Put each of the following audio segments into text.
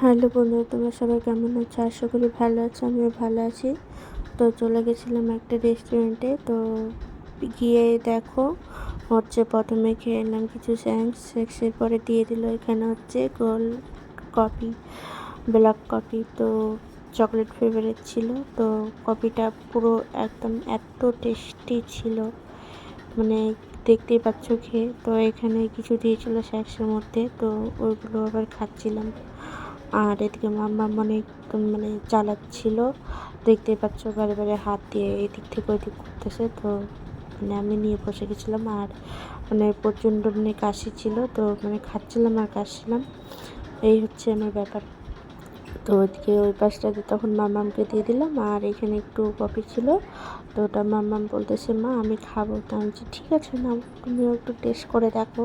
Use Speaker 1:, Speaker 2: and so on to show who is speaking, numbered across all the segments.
Speaker 1: Hello বন্ধু তোমরা সবাই কেমন আছো? আশা করি ভালো আছো, আমিও ভালো আছি। তো চলে গেছিলাম একটা রেস্টুরেন্টে তো গিয়ে দেখো, হচ্ছে প্রথমে খেয়ে এলাম কিছু স্ন্যাক্স স্ন্যাক্সের পরে দিয়ে দিল এখানে হচ্ছে গোল কফি ব্ল্যাক কফি। তো চকলেট ফ্লেভারের ছিল। তো কফিটা পুরো একদম এত টেস্টি ছিল। মানে দেখতেই পাচ্ছ খেয়ে। তো এখানে কিছু দিয়েছিলো স্ন্যাক্সের মধ্যে। তো ওইগুলো আবার খাচ্ছিলাম। আর এদিকে মাম্মা অনেক মানে চালাচ্ছিল। দেখতে পাচ্ছ বারে বারে হাত দিয়ে এদিক থেকে ওই দিক করতেছে। তো মানে আমি নিয়ে বসে গেছিলাম আর মানে প্রচণ্ড মানে কাশি ছিল। তো মানে খাচ্ছিলাম আর কাশছিলাম। এই হচ্ছে আমার ব্যাপার। তো ওইদিকে ওই পাশটাতে তখন মামামকে দিয়ে দিলাম। আর এখানে একটু কফি ছিল। তো ওটা মামাম বলতেছে, মা, আমি খাব। তো আমি ঠিক আছে না তুমিও একটু টেস্ট করে দেখো।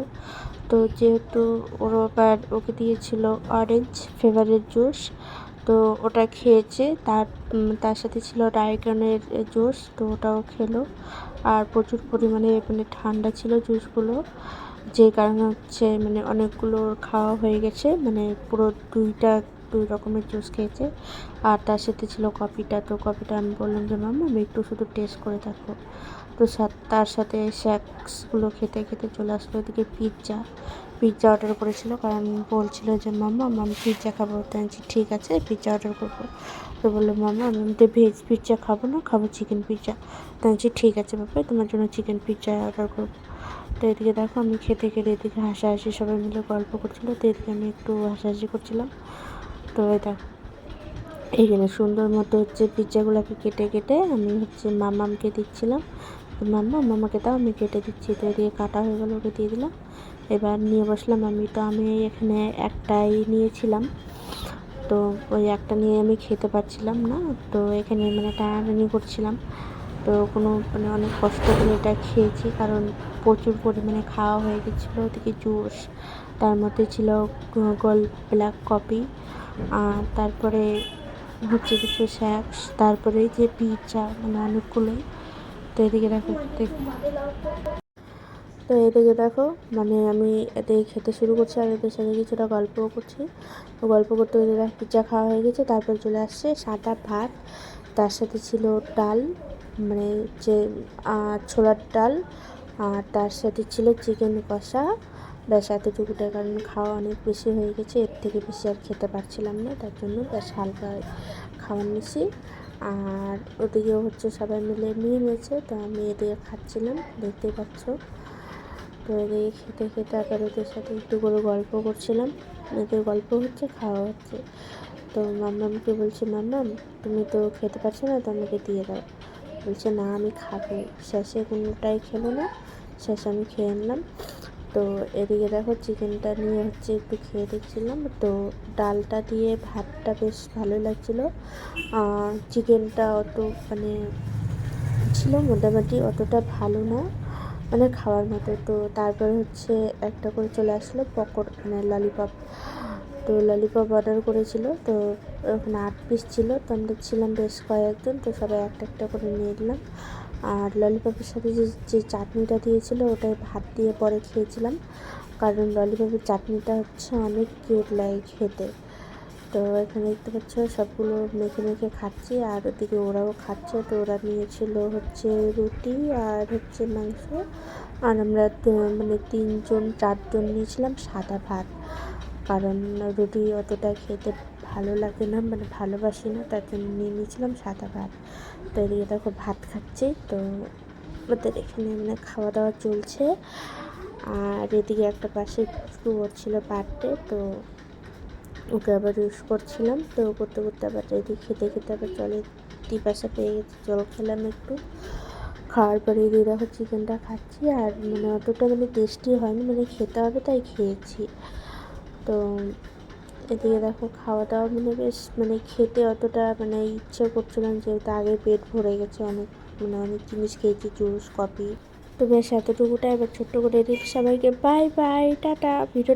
Speaker 1: তো যেহেতু ওর আবার ওকে দিয়েছিল অরেঞ্জ ফ্লেভারের জুস তো ওটা খেয়েছে। তার তার সাথে ছিল ড্রাইগনের জুস তো ওটাও খেলো। আর প্রচুর পরিমাণে মানে ঠান্ডা ছিল জুসগুলো যে কারণে হচ্ছে মানে অনেকগুলো খাওয়া হয়ে গেছে। মানে পুরো দুইটা দুই রকমের জুস খেয়েছে। আর তার সাথে ছিল কফিটা। তো কফিটা আমি বললাম যে, মাম্মা, আমি একটু শুধু টেস্ট করে থাকব তো তার সাথে স্ন্যাক্সগুলো খেতে খেতে চলে আসলো ওদিকে পিৎজা পিৎজা অর্ডার করেছিল। কারণ বলছিল যে, মাম্মা, আমি পিৎজা খাব। তো আমি ঠিক আছে পিৎজা অর্ডার করব। তো বলল, মাম্মা, আমি তো ভেজ পিৎজা খাব না, খাব চিকেন পিৎজা তো আমি ঠিক আছে বাবা, তোমার জন্য চিকেন পিৎজা অর্ডার করব। তো এদিকে দেখো আমি খেতে খেতে এদিকে হাসাহাসি সবাই মিলে গল্প করছিল। তো এদিকে আমি একটু হাসাহাসি করছিলাম। তো এটা এখানে সুন্দর মতো হচ্ছে পিৎজাগুলোকে কেটে কেটে আমি হচ্ছে মামামকে দিচ্ছিলাম। মাম্মা, মামাকে তাও আমি কেটে দিচ্ছি। তো এদিকে কাটা হয়ে গেলো, ওকে দিয়ে দিলাম। এবার নিয়ে বসলাম আমি। তো আমি এখানে একটাই নিয়েছিলাম। তো ওই একটা নিয়ে আমি খেতে পারছিলাম না। তো এখানে মানে টানাটানি করছিলাম। তো কোনো মানে অনেক কষ্ট করে এটা খেয়েছি। কারণ প্রচুর পরিমাণে খাওয়া হয়ে গেছিল। ওদিকে জুস, তার মধ্যে ছিল গোল, ব্ল্যাক কফি। আর তারপরে হচ্ছে কিছু স্ন্যাক্স তারপরে যে পিৎজা মানে অনেকগুলোই। তো এদিকে দেখো তো এদিকে দেখো মানে আমি এতে খেতে শুরু করছি আর এদের সাথে কিছুটা গল্পও করছি। তো গল্প করতে করতে পিৎজা খাওয়া হয়ে গেছে, তারপর চলে আসছে সাদা ভাত। তার সাথে ছিল ডাল মানে যে ছোলার ডাল, আর তার সাথে ছিল চিকেন কষা। ব্যাস এতটুকুটার কারণ খাওয়া অনেক বেশি হয়ে গেছে, এর থেকে বেশি আর খেতে পারছিলাম না, তার জন্য ব্যাস হালকা খাবার নিছি। আর ওদিকেও হচ্ছে সবাই মিলে নিয়ে নিয়েছে তো আমি এদিকে খাচ্ছিলাম দেখতে পাচ্ছ। তো এদিকে খেতে খেতে আবার ওদের সাথে একটু করে গল্প করছিলাম, এদের গল্প হচ্ছে, খাওয়া হচ্ছে। তো মাম্মামকে বলছি, মাম্মাম, তুমি তো খেতে পারছ না, তো আমাকে দিয়ে দাও। বলছে, না, আমি খাব। শেষে কোনোটাই খেলো না, শেষে আমি খেয়ে নিলাম। তো এদিকে দেখো চিকেনটা নিয়ে হচ্ছে একটু খেয়ে দেখছিলাম। তো ডালটা দিয়ে ভাতটা বেশ ভালো লাগছিল। চিকেনটা অত মানে ছিল মোটামুটি অতটা ভালো না মানে খাওয়ার মতো। তো তারপরে হচ্ছে একটা করে চলে আসলো পকোড় মানে ললিপপ তো ললিপপ অর্ডার করেছিল। তো ওখানে আট পিস ছিল। তো আমরা ছিলাম বেশ কয়েকজন। তো সবাই একটা একটা করে নিয়ে নিলাম। আর ললিপপের সাথে যে যে চাটনিটা দিয়েছিল, ওটাই ভাত দিয়ে পরে খেয়েছিলাম। কারণ ললিপপের চাটনিটা হচ্ছে অনেক কিউট লাগে খেতে। তো এখানে দেখতে পাচ্ছ, সবগুলো মেখে মেখে খাচ্ছি। আর ওদিকে ওরাও খাচ্ছে। তো ওরা নিয়েছিল হচ্ছে রুটি আর হচ্ছে মাংস। আর আমরা মানে তিনজন, চারজন নিয়েছিলাম সাদা ভাত। কারণ রুটি অতটা খেতে ভালো লাগে না মানে ভালোবাসি না তার জন্য নিয়ে নিয়েছিলাম সাদা ভাত। তো এদিকে দেখো ভাত খাচ্ছি, তো ওদের এখানে মানে খাওয়া দাওয়া চলছে। আর এদিকে একটা পাশে পুচকু করছিল বার্থডে তো ওকে আবার ইউজ করছিলাম। তো করতে করতে আবার এদিকে খেতে খেতে আবার জলের টিপাশা পেয়ে গেছে, জল খেলাম একটু। খাওয়ার পরে এদিকে দেখো চিকেনটা খাচ্ছি, আর মানে অতটা মানে টেস্টি হয়নি মানে খেতে হবে তাই খেয়েছি। তো এদিকে দেখো খাওয়া দাওয়া মানে বেশ মানে খেতে অতটা মানে ইচ্ছে করছিল না যেহেতু আগে পেট ভরে গেছে অনেক মানে অনেক জিনিস খেয়েছি, জুস, কফি। তো বেশ এতটুকুটা এবার ছোট্ট করে দিচ্ছি সবাইকে বাই বাই টাটা। ভিডিওটা